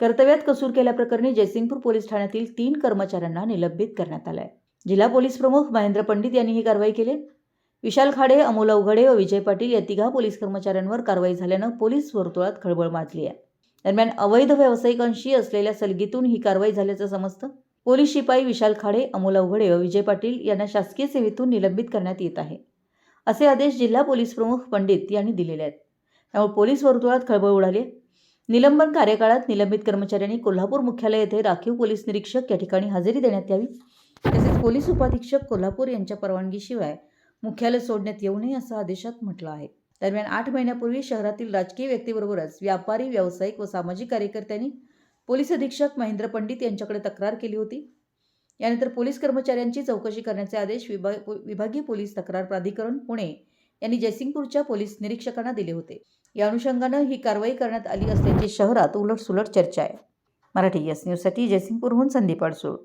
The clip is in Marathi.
कर्तव्यात कसूर केल्याप्रकरणी जयसिंगपूर पोलीस ठाण्यातील तीन कर्मचाऱ्यांना निलंबित करण्यात आलं आहे जिल्हा पोलीस प्रमुख महेंद्र पंडित यांनी ही कारवाई केली. विशाल खाडे अमोल अवघडे व विजय पाटील या तिघा पोलीस कर्मचाऱ्यांवर कारवाई झाल्यानं पोलीस वर्तुळात खळबळ माजली आहे. दरम्यान अवैध व्यावसायिकांशी असलेल्या सलगीतून ही कारवाई झाल्याचं समजतं. पोलीस शिपाई विशाल खाडे अमोल अवघडे व विजय पाटील यांना शासकीय सेवेतून निलंबित करण्यात येत आहे. असे आदेश जिल्हा पोलीस प्रमुख पंडित यांनी दिलेले आहेत. त्यामुळे पोलीस वर्तुळात खळबळ उडाली आहे. निलंबन कार्यकाळात निलंबित कर्मचाऱ्यांनी कोल्हापूर मुख्यालय येथे राखीव पोलीस निरीक्षक या ठिकाणी हजेरी देण्यात यावी. तसेच पोलीस उपाधीक्षक कोल्हापूर यांच्या परवानगीशिवाय मुख्यालय सोडण्यात येऊ नये असं आदेशात म्हटलं आहे. दरम्यान आठ महिन्यापूर्वी शहरातील राजकीय व्यक्तीबरोबरच व्यापारी व्यावसायिक व सामाजिक कार्यकर्त्यांनी पोलीस अधीक्षक महेंद्र पंडित यांच्याकडे तक्रार केली होती. यानंतर पोलीस कर्मचाऱ्यांची चौकशी करण्याचे आदेश विभा विभागीय पोलीस तक्रार प्राधिकरण पुणे यांनी जयसिंगपूरच्या पोलीस निरीक्षकांना दिले होते. या अनुषंगानं ही कारवाई करण्यात आली असल्याची शहरात उलटसुलट चर्चा आहे. मराठी यस न्यूजसाठी जयसिंगपूरहून संदीप अडसूळ.